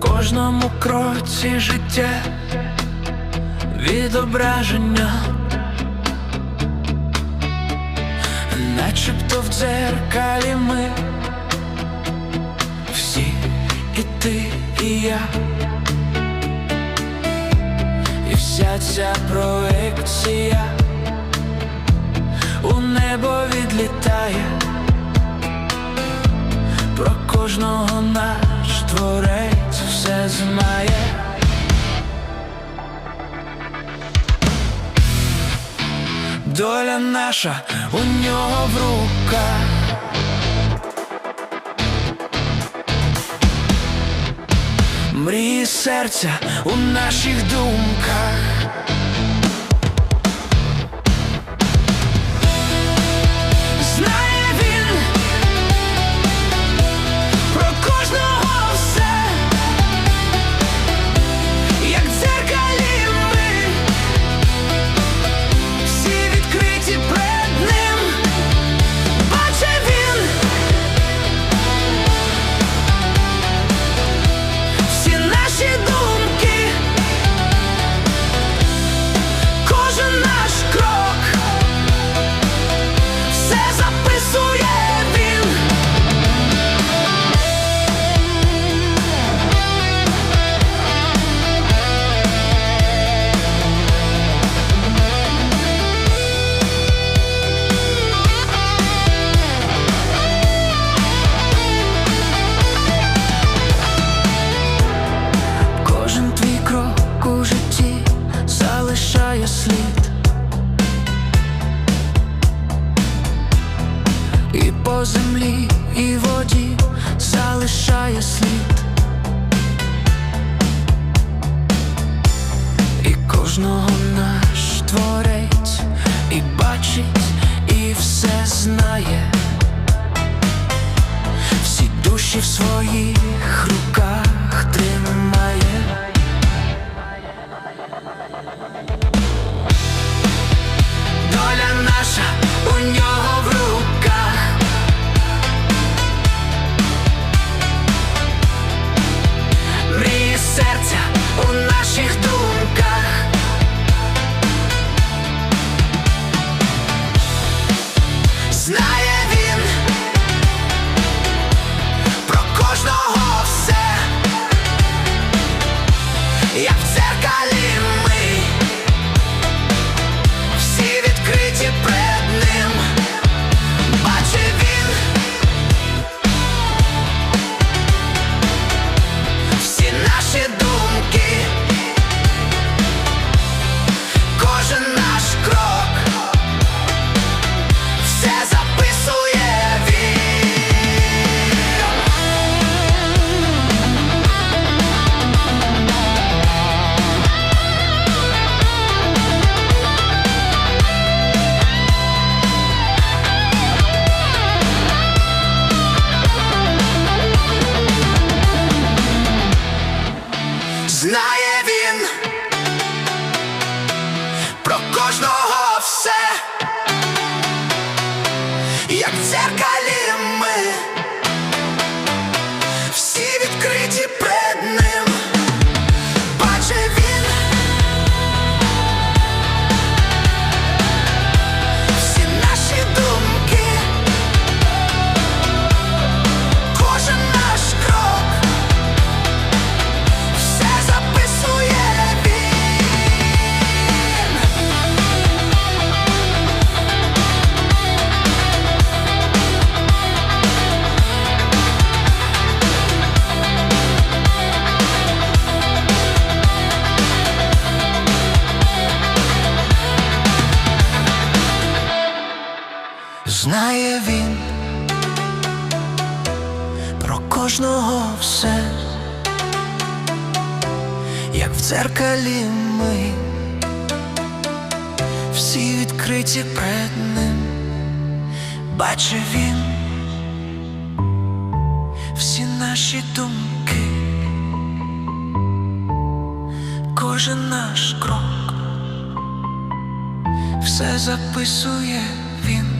кожному кроці життя відображення, начебто в дзеркалі ми всі і ти, і я, і вся ця проекція у небо відлітає. Про кожного наш Доля наша у нього в руках. Мрії серця у наших думках. Залишає слід. І по землі, і воді залишає слід. І кожного наш творець, і бачить, і все знає. Всі душі в своїх Знає він про кожного все, як в Знає він про кожного все як в дзеркалі ми, всі відкриті пред ним, бачив він всі наші думки, кожен наш крок, все записує він.